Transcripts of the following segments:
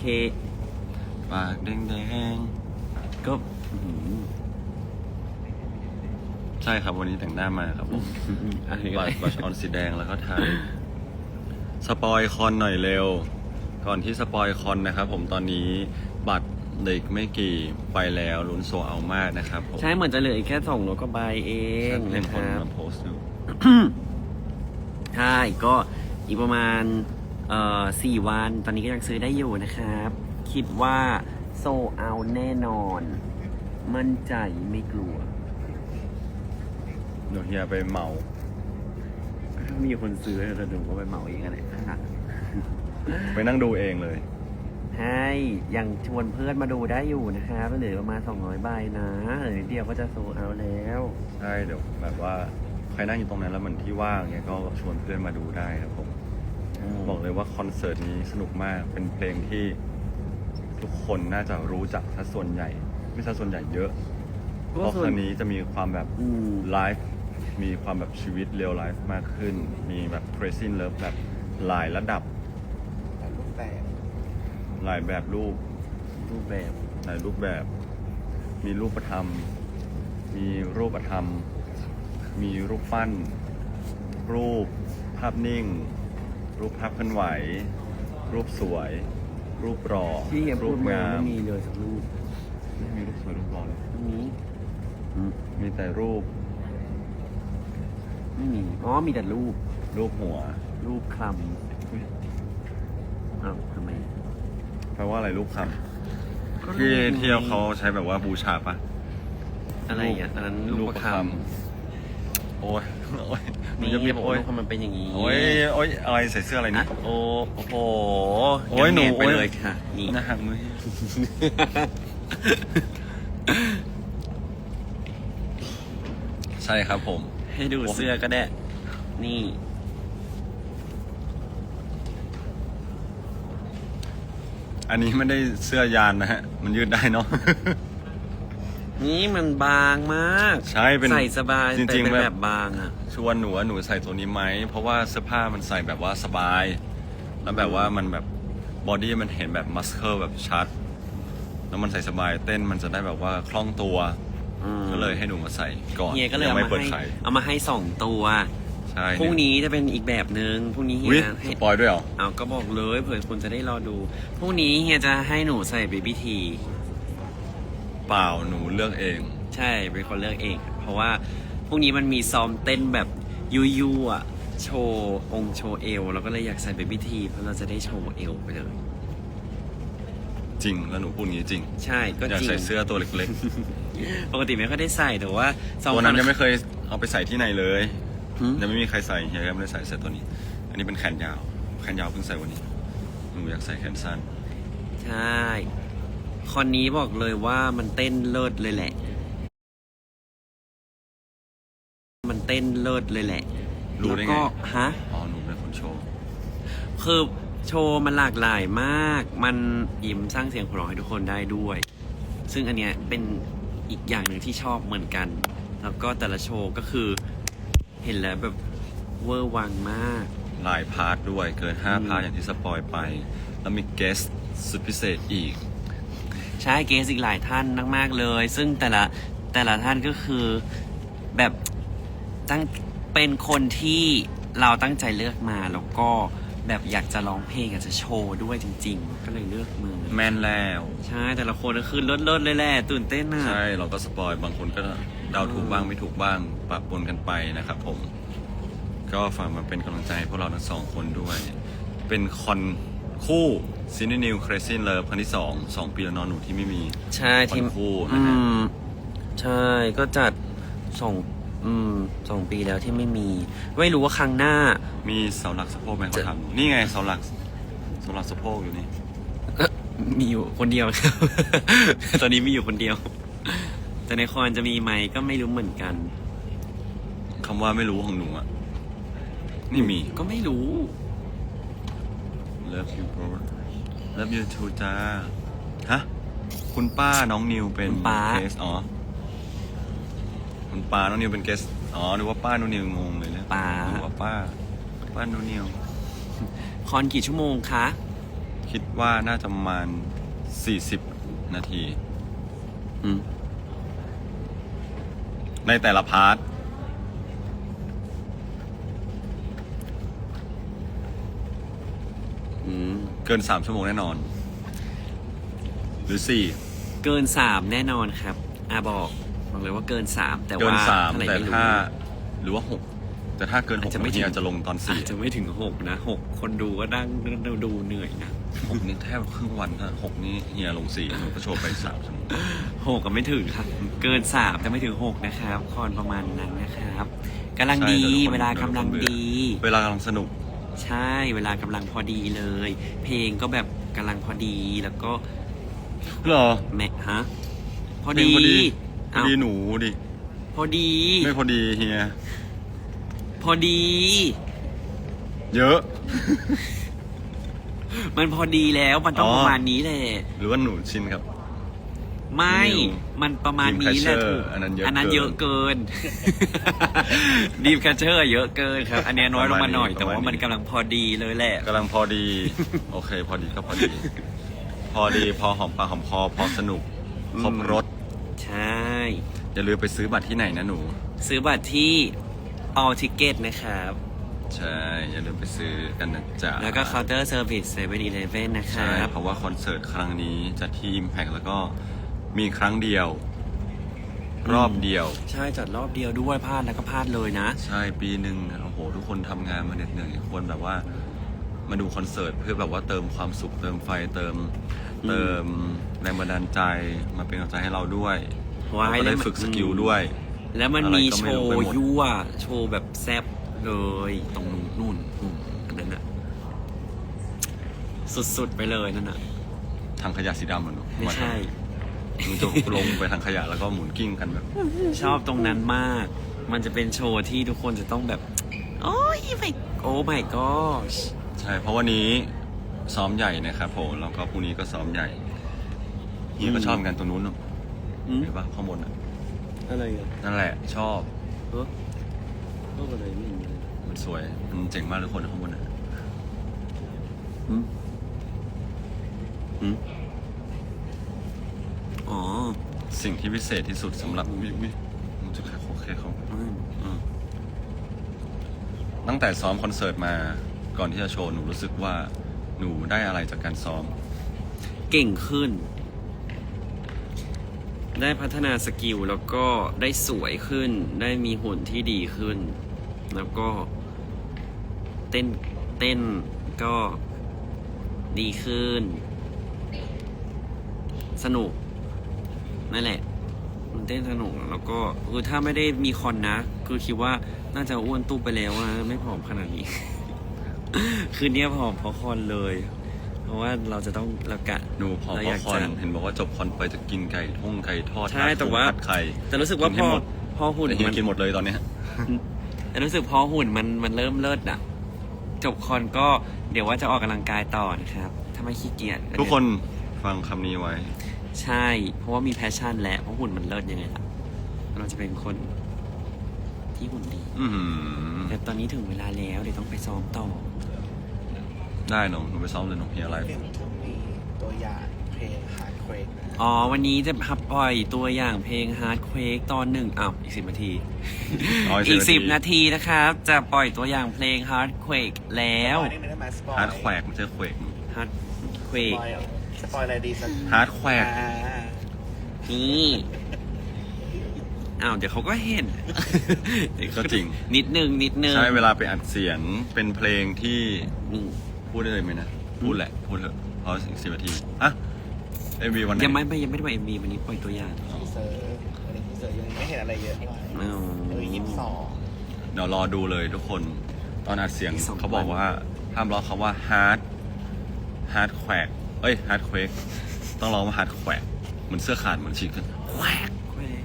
เคปากแดงก็อื้อหือๆใช่ครับวันนี้แต่งหน้ามาครับผมอันนี้บัก็ตรบัตรออนสีแดงแล้วก็ถ่ายสปอยคอนหน่อยเร็ว ก่อนที่สปอยคอนนะครับผมตอนนี้บัตรเหลืออีกไม่กี่ไปแล้วลุ้นโซเอามากนะครับผม ใช่เหมือนจะเหลืออีกแค่สองรถก็ใบเองเล่นนะคคนรับ มาโพสต์อยู่ ใช่ก็อีกประมาณ เอ่อสี่วัน ตอนนี้ก็ยังซื้อได้อยู่นะครับ คิดว่าโซเอาแน่นอน มั่นใจไม่กลัว เดี๋ยวเฮียไปเหมาถ้ามีคนซื้อจะดูก็ไปเหมาเองอะไรนะไปนั่งดูเองเลย ให้ยังชวนเพื่อนมาดูได้อยู่นะครับเหลือประมาณ200ใบนะเหลือนิดเดียวก็จะโซเอาแล้ว ใช่เดี๋ยวแบบว่าใครนั่งอยู่ตรงนั้นแล้วมันที่ว่างเงี้ยก็ชวนเพื่อนมาดูได้ครับผม บอกเลยว่าคอนเสิร์ตนี้สนุกมาก เป็นเพลงที่ทุกคนน่าจะรู้จักถ้าส่วนใหญ่ ไม่ใช่ส่วนใหญ่เยอะเพราะครั้งนี้จะมีความแบบอืมไลฟ์มีความแบบชีวิตเรียลไลฟ์มากขึ้น มีแบบ crazy love แบบหลายระดับแต่รูปแบบหลายแบบรูป รูปแบบหลายรูปแบบ มีรูปธรรม มีรูปธรรม มีรูปปั้น รูปภาพนิ่ง รูปภาพเคลื่อนไหว รูปสวย รูปรอที่เฮียรูพูดปมางามไม่มีเลยสักรูปไม่มีรูปสวยรูปรอเลยไม่มีอืมมีแต่รูปไม่มีอ๋อมีแต่รูปรูปหัวรูปคลอุ๊ยำอ้าวทำไมแปลว่าอะไรรูปคก็ำที่รูปเที่ยวเขาใช้แบบว่าบูชาปะ อะไรอะอันนั้นรูปประคโอ้ยโอ้ยำ มันนี่จะมีบอกโอ้ยว่ารูปคำมันเป็นอย่างนี้โอ้ยโอ้ยอะไรใส่เสื้ออะไรอะนี่โอ้โอ้โหโอ้ยหนูงั้ไปโอ้ยเลยค่ะนี่นะหักมือใช่ครับผม ให้ดูเสื้อก็ได้ นี่อันนี้ไม่ได้เสื้อยานนะฮะ มันยืดได้เนาะ นี่มันบางมากใช่เป็นใส่สบายจริงๆแต่เป็นแบบแบบบางอะชวนหนูว่าหนูใส่ตัวนี้ไหมเพราะว่าเสื้อผ้ามันใส่แบบว่าสบาย แล้วแบบว่ามันแบบบอดี้มันเห็นแบบมัสเคิลแบบชัด แล้วมันใส่สบายเต้นมันจะได้แบบว่าคล่องตัวอืมก็เลยให้หนูมาใส่ก่อนเฮียก็เลยงเอาไม่มาเปิดให้ขายเอามาให้สองตัวใช่พรุ่งนี้จะเป็นอีกแบบหนึ่งพรุ่งนี้เฮีอุ้ยยสให้ปอยด้วยเหรอเอาก็บอกเลยเผื่อคุณจะได้รอดูพรุ่งนี้เฮียจะให้หนูใส่เบบี้ที เปล่าหนูเลือกเอง ใช่เป็นคนเลือกเอง เพราะว่าพรุ่งนี้มันมีซ้อมเต้นแบบยูยูอะโชว์องค์โชว์เอวเราก็เลยอยากใส่เบบี้ทีเพราะเราจะได้โชว์เอวไปเลย จริงแล้วหนูพูดอย่างนี้จริงใช่ก็อยากจริงใส่เสื้อตัวเล็กปกติไม่ค่อยได้ใส่แต่ว่าๆสองตัวนั้นคยังไม่เคยเอาไปใส่ที่ไหนเลยหืมยังไม่มีใครใส่เฮียก็ไม่ได้ใส่เสื้อตัวนี้ อันนี้เป็นแขนยาว แขนยาวเพิ่งใส่วันนี้หนูอยากใส่แขนสั้น ใช่ คอนนี้บอกเลยว่ามันเต้นเลิศเลยแหละ มันเต้นเลิศเลยแหละรู้ได้ไง แล้วก็ฮะ อ๋อหนูเป็นคนโชว์ คือโชว์มันหลากหลายมาก มันยิ้มสร้างเสียงหัวเราะให้ทุกคนได้ด้วย ซึ่งอันเนี้ยเป็นอีกอย่างหนึ่งที่ชอบเหมือนกัน แล้วก็แต่ละโชว์ก็คือเห็นแล้วแบบเวอร์วังมาก หลายพาร์ทด้วยเกิน อืม 5 พาร์ทอย่างที่สปอยไป แล้วมีเกสสุดพิเศษอีก ใช่เกสอีกหลายท่านมาก ๆ เลย ซึ่งแต่ละแต่ละท่านก็คือแบบตั้งเป็นคนที่เราตั้งใจเลือกมาแล้วก็แบบอยากจะร้องเพลงอยากจะโชว์ด้วยจริง ๆ ก็เลยเลือกมือแม่นแล้ว ใช่แต่ละคนก็คือเลิศๆเลยแหละตื่นเต้นน่ะใช่เราก็สปอยบางคนก็เดาถูกบ้างไม่ถูกบ้างปะปนกันไปนะครับผม ก็ฝากมาเป็นกำลังใจให้พวกเราทั้งสองคนด้วย เป็นคอนคู่ ซีนินิวเครซินเลิฟครั้งที่สองสองปีแล้วเนอนหนูที่ไม่มีใช่ทีมวันคู่นะอืฮะม ใช่ก็จัดสองอืมสองปีแล้วที่ไม่มี ไม่รู้ว่าครั้งหน้า มีเสาหลักสะโพกไหมเขาจะ ทำนี่ไงเสาหลักเสาหลักสะโพกอยู่นี่มีอยู่คนเดียวครับ ตอนนี้มีอยู่คนเดียว แต่ในคอนจะมีไหมก็ไม่รู้เหมือนกัน คำว่าไม่รู้ของหนูอะนี่มี ก็ไม่รู้ Love you bro Love you too จ้า ฮะ คุณป้าน้องนิวเป็นคุณป้า เกสอ๋อ คุณป้าน้องนิวเป็นเกสอ๋อนึกว่าป้าน้องนิวงงเลยเนี่ยป้านึกว่าป้า ป้าน้องนิว คอนกี่ชั่วโมงคะคคิดว่าน่าจะประมาณ40นาที อืม ในแต่ละพาร์ท อื มเกิน3ชั่วโมงแน่นอน หรือ4เกินสามแน่นอนครับอาบอกบอกเลยว่าเกินสามแต่เกิว่านเท่ไหร่3แต่ไม่รู้ ถ้าหรือว่า6แต่ถ้าเกินอาจ6จะไม่นาถึทีงอาจจะลงตอนอาจจะ4ไม่ถึงหกนะหกคนดูก็นั่งดูเหนื่อยนะ6นี่แทบครึ่งวันถ้า6นี่เฮียลง4หนูก็โชว์ไป3ชั่วโมงหกก็ไม่ถึงครับ เกินสามแต่ไม่ถึงหกนะครับคอนประมาณนั้นนะครับกำลังใช่ดีดี๋ยทุกคนเวลากำลังเยวทุกคนเบื่อดี เวลากำลังสนุก ใช่เวลากำลังพอดีเลย เพลงก็แบบกำลังพอดีแล้วก็เหรอ แม่ฮะพอเพลดีงพอดี พอเอ้าดีหนูดิ พอดี ไม่พอดีเฮีย พอดี เยอะ มันพอดีแล้วมันต้องอ๋อ ประมาณนี้แหละ หรือว่าหนูชินครับ ไม่นิวมันประมาณนี้แหละ Dreamcatcher ถูกอันนั้นเยอะอันนั้นเกินเยอะเกิน ดีมแคชเชอร์เยอะเกินครับ อันเนี้ยน้อยลงมาหน่อยประแต่มาณว่ามันนี้กำลังพอดีเลยแหละ กำลังพอดี โอเค พอดีก็พอดี พอดีพอหอมปากหอมคอ พอสนุกครบอืมรถ ใช่ อย่าลืมไปซื้อบัตรที่ไหนนะหนู ซื้อบัตรที่ all ticket นะครับ ใช่ อย่าลืมไปซื้อกันนะจ๊ะแล้วก็ counter service 7 11นะคใช่รับเพราะว่าคอนเสิร์ตครั้งนี้จัดที่ Impact แล้วก็ มีครั้งเดียว รอบเดียว ใช่จัดรอบเดียวด้วยพลาดแล้วก็พลาดเลยนะ ใช่ปีหนึ่งโอ้โห ทุกคนทำงานมาเหน็ดเหนื่อยควรแบบว่า มาดูคอนเสิร์ตเพื่อแบบว่าเติมความสุขเติมไฟเติมอืมเติมแรงบันดาลใจมาเป็นกำลังใจให้เราด้วยว้ายแล้วก็แล้ได้วมัน ฝึกสกิลด้วย แล้วมันอะไรมีก็โชไม่รู้ว์ไปหมดยั่วโชว์แบบแซบเลยตรงนู่นนู่นอันนั้นอะสุดๆไปเลยนั่นอะทางขยะสีดำมันไม่ใช่ มันจะลงไปทางขยะแล้วก็หมุนกิ้งกันแบบชอบตรงนั้นมาก มันจะเป็นโชว์ที่ทุกคนจะต้องแบบ โอ้ยไม่โอ้ my gosh ใช่เพราะวันนี้ซ้อมใหญ่นะครับผมแล้วก็พรุ่งนี้ก็ซ้อมใหญ่เฮียก็ชอบเหมือนกันตรงนู้นเนอะอืมเห็นปะข้างบนอะอะไรอะนั่นแหละ ชอบเออชอบอะไรไม่รู้เลยมันสวยมันเจ๋งมากเลยคนข้างบนอะอืมอืม อ๋อสิ่งที่พิเศษที่สุดสำหรับวิวิมันจะแค่โอเคเขาอืมอืมตั้งแต่ซ้อมคอนเสิร์ตมาก่อนที่จะโชว์หนูรู้สึกว่าหนูได้อะไรจากการซ้อม เก่งขึ้น ได้พัฒนาสกิลแล้วก็ได้สวยขึ้น ได้มีหุ่นที่ดีขึ้น แล้วก็เต้นเต้นก็ดีขึ้น สนุก นั่นแหละ มันเต้นสนุกแล้วก็คือถ้าไม่ได้มีคอนนะ คือคิดว่าน่าจะอ้วนตู้ไปแล้วอะไม่ผอมขนาดนี้ คืนนี้ผอมเพราะคอนเลย เพราะว่าเราจะต้องเรากะ หนูพอเราพออยากคอนจะ เห็นบอกว่าจบคอนไปจะกินไก่ท่งไก่ทอดใช่แต่ว่า ผัดไข่ แต่รู้สึกว่ากินพให้อหมด พอหุ่นแต่เฮียมัน กินหมดเลยตอนเนี้ย แต่รู้สึกพอหุ่นมันมันเริ่มเลิศอะจบคอนก็เดี๋ยวว่าจะออกกำลังกายต่อนะครับ ถ้าไม่ขี้เกียจทุกคนฟังคำนี้ไว้ ใช่ เพราะว่ามีแพชชั่นแล้วเพราะหุ่นมันเลิศยังไงล่ะ เราจะเป็นคนที่หุ่นดี อือหือแต่ตอนนี้ถึงเวลาแล้วเดี๋ยวต้องไปซ้อมต่อ ได้หนูหนูไปซ้อมเลยหนูเฮียอะไรเรื่องทุกมีตัวอย่างเพลง Hard Quake นะอ๋อ วันนี้จะพับปล่อยตัวอย่างเพลง Hard Quake ตอนหนึ่งอ้าวอีกสิบนาที อ๋ออีอีกก10สิบนาทีนะครับ จะปล่อยตัวอย่างเพลง Hard Quake แล้วสปอยนิดนึงได้ไหมสปอยฮาร์ดแควกมันจะแควก Hard ส Quake ปอยอะ สปอยอะไรดีสักฮาร์ดแควกอ่านี่อ้าวเดี๋ยวเขาก็เห็นก็จริง นิดนึงนิดนึงใช่เวลาไปอัดเสียงเป็นเพลงที่อืมพูดได้เลยไหมนะ พูดแหละ พูดเถอะเพราะอีกสิบนาทีอะเอ็มวีวันไหนยังไม่ไม่ยังไม่ได้ไปเอ็มวีวันนี้ปล่อยตัวอย่างทีเซอร์วันนี้ทีเซอร์ยังไม่เห็นอะไรเยอะเท่าไหร่อ้าว เออยี่สิบสองเดี๋ยวรอดูเลยทุกคนตอนอัดเสียงอีกสองเขาบอกวัน ว่าห้ามร้องคำว่าฮาร์ดฮาร์ดแควก เอ้ยฮาร์ดเควกต้องร้องว่าฮาร์ดแควกเหมือนเสื้อขาดเหมือนฉีกขึ้นแควกแควก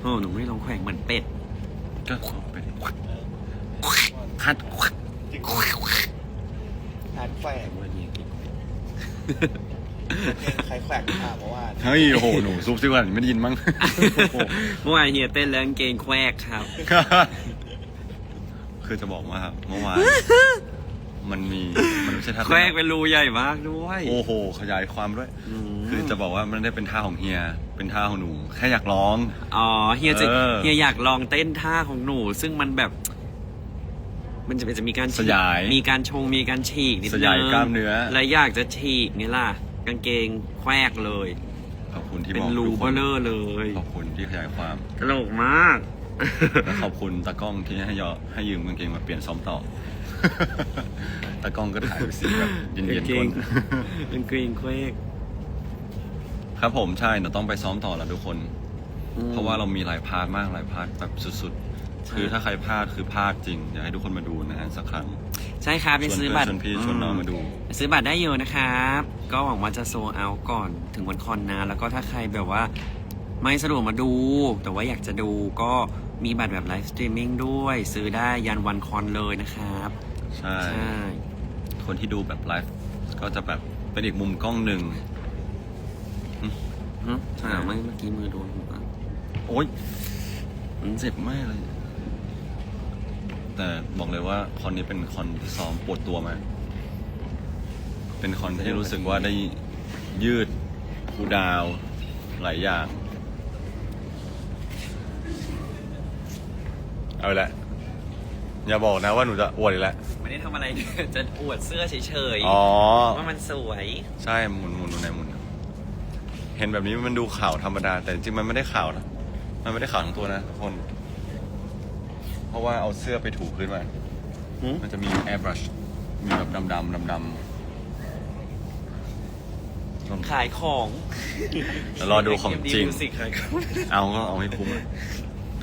โอ้หนูไม่ได้ลองแขวงเหมือนเป็ดก็เป็นฮาร์ดแควกจริงฮาร์ดแควกวันนี้เพลงใครแขวกค่ะเพราะว่าเฮ้ยโอ้โหหนูซุปซิวันไม่ได้ยินมั้งเมื่อวานเฮียเต้นแล้วกางเกงแควกครับ คือจะบอกว่าเมื่อวาน มันมีมันไม่ใช่ท่าแควกเป็นรูใหญ่มากด้วยโอ้โห ขยายความด้วยมคือจะบอกว่ามันไม่ได้เป็นท่าของเฮีย เป็นท่าของหนู แค่อยากร้อง อ๋อเฮียจะเออ เฮียอยากลองเต้นท่าของหนู ซึ่งมันแบบ มันจะเป็นจะมีการฉีกสยาย มีการชงมีการฉีกนิดนึงสยายกล้ามเนื้อ และอยากจะฉีกนี่ล่ะ กางเกงแควกเลย ขอบคุณที่เป็บนอกรูทุกเบคนลอเลยขอบคุณที่ขยายความ ตลกมาก และขอบคุณตากล้องที่ให้ยอให้ยืมกางเกงมาเปลี่ยนซ้อมต่อ ตากล้องก็ถ่ายไปสีแบบเย็นกางเกๆคงนกางเกงแควกครับผมใช่เราต้องไปซ้อมต่อแล้วทุกคน อืม เพราะว่าเรามีหลายพาร์ทมากหลายพาร์ทแบบสุดใช่ ๆ คือถ้าใครพลาดคือพลาดจริงอยากให้ทุกคนมาดูนะฮะสักครั้งใช่ครับยังชวนซื้อเพื่อบันตรชวนพี่ชวนน้องมาดูซื้อบัตรได้เยอะนะครับ ก็หวังว่าจะโซเอาก่อนถึงวันคอนนะ แล้วก็ถ้าใครแบบว่าไม่สะดวกมาดู แต่ว่าอยากจะดูก็มีบัตรแบบไลฟ์สตรีมมิ่งด้วย ซื้อได้ยันวันคอนเลยนะครับ ใช่ ใช่ คนที่ดูแบบไลฟ์ก็จะแบบเป็นอีกมุมกล้องหนึ่งหึอ่าไม่เมื่อกี้มือโดนหัวโอ๊ยเจ็บมากเลย แต่บอกเลยว่าคอนนี้เป็นคอนที่ซ้อมปวดตัวมาก เป็นคอนที่รู้สึกว่าได้ยืดคูลดาวน์หลายอย่าง เอาอีกและ อย่าบอกนะว่าหนูจะอวดอีกแล้วไม่ได้ทำอะไร จะอวดเสื้อเฉยอ๋อ ๆว่ามันสวย ใช่หมุนหมุนหมุนไหนหมุน เห็นแบบนี้มันดูข่าวธรรมดา แต่จริงๆมันไม่ได้ข่าวนะ มันไม่ได้ข่าวทั้งตัวนะทุกคน เพราะว่าเอาเสื้อไปถูพื้นมาหึมันจะมี airbrush มีแบบดำดำดำดำขายของแล้วรอดูของจริง มิวสิกขายของเอาก็เอาให้คุ้มอะ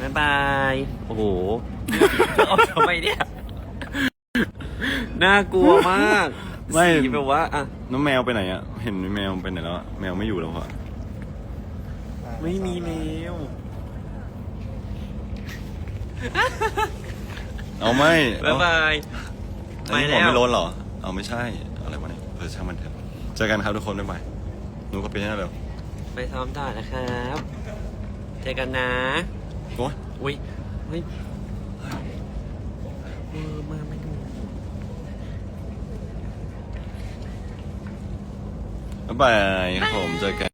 บ๊ายบาย โอ้โหเอาทำไมเนี่ย น่ากลัวมากไม่ สีแบบว่าอะ น้องแมวไปไหนอะเห็นแมวไปไหนแล้วอะแมวไม่อยู่แล้วอะไม่มีแมว เอาไม่บ๊ายบายอันนี้ไปผแล้มวไม่ล้นเหรอ เอาไม่ใช่อะไรวะเนี่ยเออช่างมันเถอะเจอกันครับทุกคนบ๊ายบายหนูก็เป็นยังไงแล้ว ไปซ้อมต่อนะครับ เจอกันนะ โอ้ยอุ้ยเฮ้ยเออมาไม่ดูบ๊ายบายครับผมเจอกัน